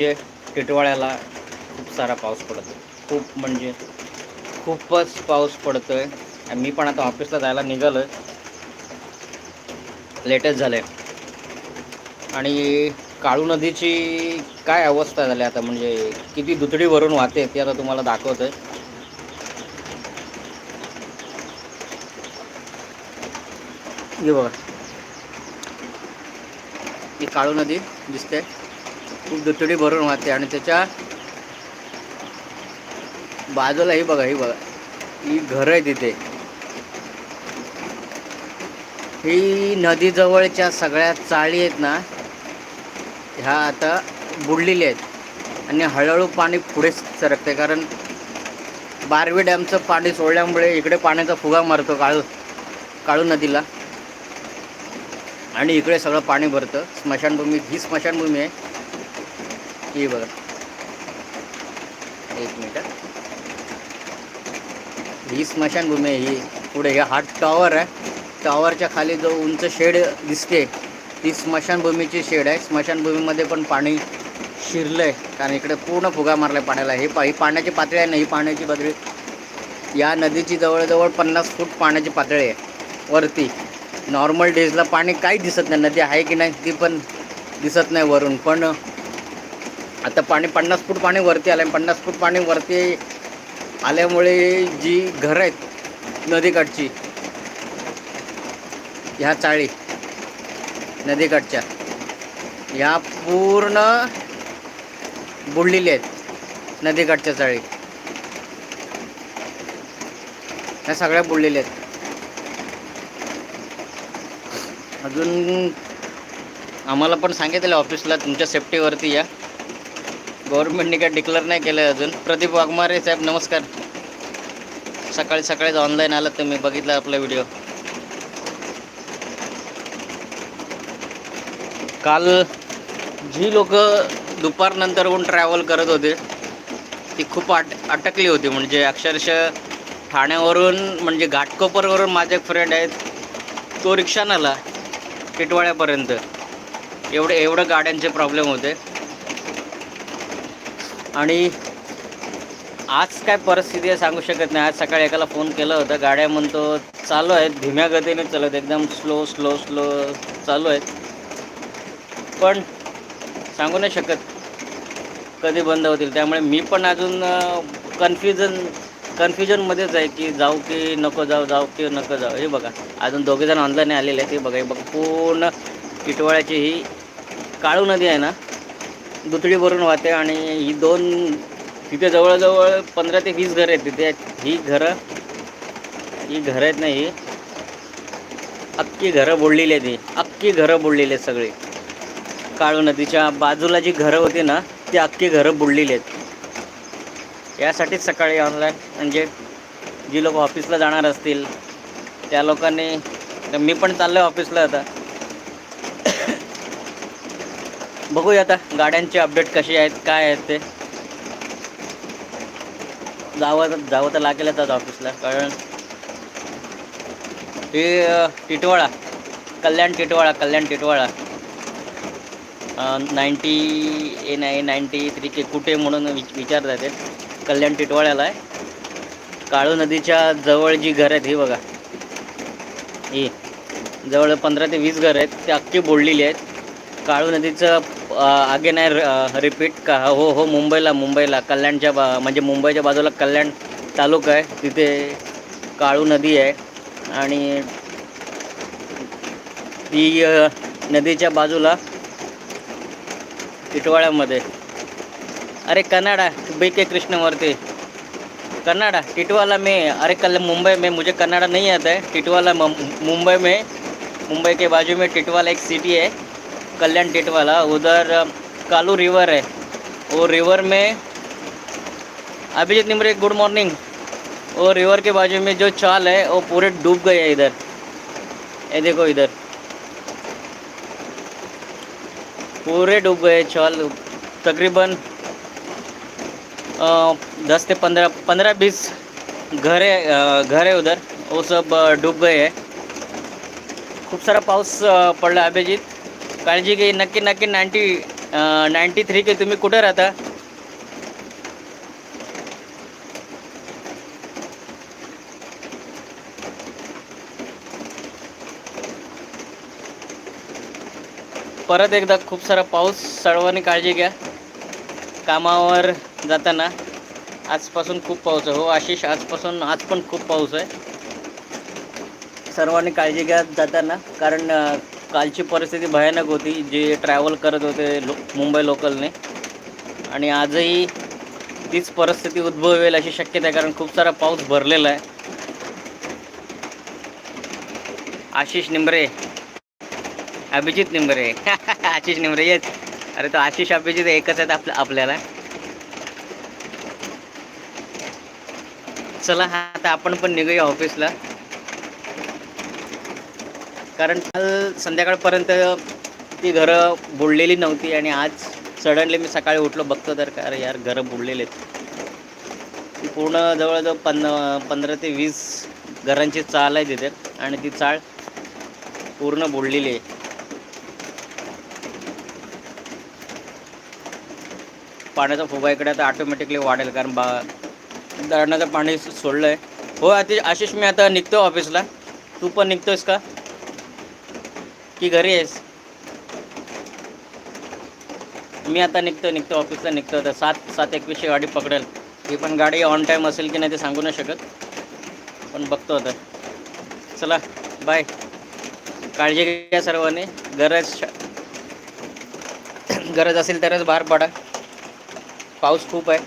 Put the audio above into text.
म्हणजे टिटवाळ्याला खूप सारा पाऊस पडतो खूप म्हणजे खूपच पाऊस पडतो आहे आणि मी पण आता ऑफिसला जायला निघालो लेटेस्ट झाले झालं आहे आणि काळू नदीची काय अवस्था झाली आता? म्हणजे किती दुतडी भरून वाहते ते आता तुम्हाला दाखवतं आहे हे बघा. ही काळू नदी दिसते. खूप दुतडी भरून वाहते आणि त्याच्या बाजूला ही बघा ही बघा. ही घरं आहे तिथे. ही नदीजवळच्या सगळ्या चाळी आहेत ना ह्या आता बुडलेल्या आहेत. आणि हळूहळू पाणी पुढे सरकते कारण बारवी डॅमचं पाणी सोडल्यामुळे इकडे पाण्याचा फुगा मारतो काळू काळू नदीला. आणि इकडे सगळं पाणी भरतं. स्मशानभूमी ही स्मशानभूमी आहे. हे बघा. एक मिनिट. ही स्मशानभूमी आहे ही पुढे हे हा टॉवर आहे. टॉवरच्या खाली जो उंच शेड दिसते ती स्मशानभूमीची शेड आहे. स्मशानभूमीमध्ये पण पाणी शिरलं आहे कारण इकडे पूर्ण फुगा मारला आहे पाण्याला. हे पा ही पाण्याची पातळी आहे ना ही पाण्याची पातळी. या नदीची जवळजवळ पन्नास फूट पाण्याची पातळी आहे. वरती. नॉर्मल डेजला पाणी काही दिसत नाही. नदी आहे की नाही ती पण दिसत नाही वरून. पण आता पाणी पन्नास फूट पाणी वरती आलं आहे पन्नास फूट पाणी वरती आल्यामुळे जी घरं आहेत नदीकाठची ह्या चाळी नदीकाठच्या ह्या पूर्ण बुडलेल्या आहेत नदीकाठच्या चाळी. ह्या सगळ्या बुडलेल्या आहेत. अजून आम्हाला पण सांगितलं ऑफिसला तुमच्या सेफ्टीवरती या. गव्हर्नमेंटने काय डिक्लेअर नाही केलं अजून. प्रदीप वाघमारे साहेब नमस्कार. सकाळी सकाळीच ऑनलाईन आलात तुम्ही बघितला आपला व्हिडिओ काल जी लोक दुपारनंतरहून ट्रॅव्हल करत होते ती खूप आट अटकली होती. म्हणजे अक्षरशः ठाण्यावरून म्हणजे घाटकोपरवरून माझे फ्रेंड आहेत तो रिक्षा नाला टिटवाळ्यापर्यंत एवढे एवढं गाड्यांचे प्रॉब्लेम होते. आणि आज काय परिस्थिती आहे सांगू शकत नाही. आज सकाळी एकाला फोन केला होता. गाड्या म्हणतो चालू आहेत. धीम्या गतीने चालत एकदम स्लो स्लो स्लो चालू आहेत. पण सांगू नाही शकत कधी बंद होतील. त्यामुळे मी पण अजून कन्फ्युजन कन्फ्युजनमध्येच आहे की जाऊ की नको जाऊ जाऊ की नको जाऊ. हे बघा अजून दोघेजण ऑनलाईन आलेले आहेत. हे बघा हे बघा पूर्ण टिटवाळ्याची ही काळू नदी आहे ना? दुतडी भरून वाहते आणि ही दोन तिथे जवळजवळ पंधरा ते वीस घरं आहेत तिथे. ही घरं ही घरं आहेत ना ही. अख्खी घरं बुडलेली आहेत ही. अख्खी घरं बुडलेली आहेत सगळी. काळू नदीच्या बाजूला जी घरं होती ना ती अख्खी घरं बुडलेली आहेत. यासाठीच सकाळी ऑनलाईन म्हणजे जी लोक ऑफिसला जाणार असतील त्या लोकांनी मी पण चाललो आहे ऑफिसला आता. बघूया आता गाड्यांचे अपडेट कसे आहेत काय आहेत ते. जावं जावं तर लागेलच आता ऑफिसला कारण हे टिटवाळा कल्याण टिटवाळा कल्याण टिटवाळा. नाईंटी ए नाही नाईंटी थ्री के कुठे म्हणून विच विचारतात ते. कल्याण टिटवाळ्याला आहे. काळू नदीच्या जवळ जी घरं आहेत ही बघा. ही जवळ पंधरा ते वीस घरं आहेत ते अख्खी बोललेली आहेत. काळू नदीचं आगे नाही रिपीट का? हो, हो हो मुंबईला मुंबईला. कल्याणच्या बा म्हणजे मुंबईच्या बाजूला कल्याण तालुका आहे. तिथे काळू नदी आहे. आणि ती नदीच्या बाजूला टिटवाळ्यामध्ये. अरे Canada B K Krishnamurthy. Canada Titwala में. अरे कल मुंबई में. मुझे कनाडा नहीं आता है. टिटवाला मुंबई में. मुंबई के बाजू में टिटवाला एक सिटी है कल्याण टेट वाला उधर कालू रिवर है। वो रिवर में अभिजीत निमरे गुड मॉर्निंग वो रिवर के बाजू में जो चाल है वो पूरे डूब गए हैं इधर। ये देखो इधर। पूरे डूब गए चाल। तकरीबन दस से पंद्रह पंद्रह बीस घर है घर है उधर। वो सब डूब गए हैं। खूब सारा पाऊस अ, पडला अभिजित। काळजी घे नक्की नक्की नाईन्टी नाईन्टी थ्री के तुम्ही कुठे राहता? परत एकदा खूप सारा पाऊस सर्वांनी काळजी घ्या. कामावर जाताना आजपासून खूप पाऊस आहे. हो आशिष आजपासून आज पण खूप पाऊस आहे. सर्वांनी काळजी घ्या जाताना. कारण कालची परिस्थिती भयानक होती जे ट्रॅव्हल करत होते लो मुंबई लोकलने. आणि आजही तीच परिस्थिती उद्भवेल अशी शक्यता आहे कारण खूप सारा पाऊस भरलेला आहे. आशिष निंबरे. अभिजित निंबरे. आशिष निंबरे येस. अरे तो आशिष अभिजित एकच आहेत आपल्या आपल्याला. चला हा आता आपण पण निघूया ऑफिसला कारण काल संध्याकाळपर्यंत ती घरं बुडलेली नव्हती आणि आज सडनली मी सकाळी उठलो बघतो तर का अरे यार घरं बुडलेली आहेत. ती पूर्ण जवळजवळ पन पंधरा ते वीस घरांची चाळ आहे तिथे आणि ती चाळ पूर्ण बुडलेली आहे. पाण्याचा फुगा इकडे आता ऑटोमॅटिकली वाढेल कारण बा धरणाचं पाणी सोडलं आहे हो अति आशिष मी आता निघतो ऑफिसला तू पण निघतोयस का? की घरी आहेस? मी आता निघतो निघतो ऑफिसला निघतो. तर सात सात एकवीसशे गाडी पकडेल. ही पण गाडी ऑन टाईम असेल की नाही ते सांगू नाही शकत. पण बघतो आता. चला बाय काळजी घ्या सर्वांनी. गरज गरज असेल तरच बाहेर पडा. पाऊस खूप आहे.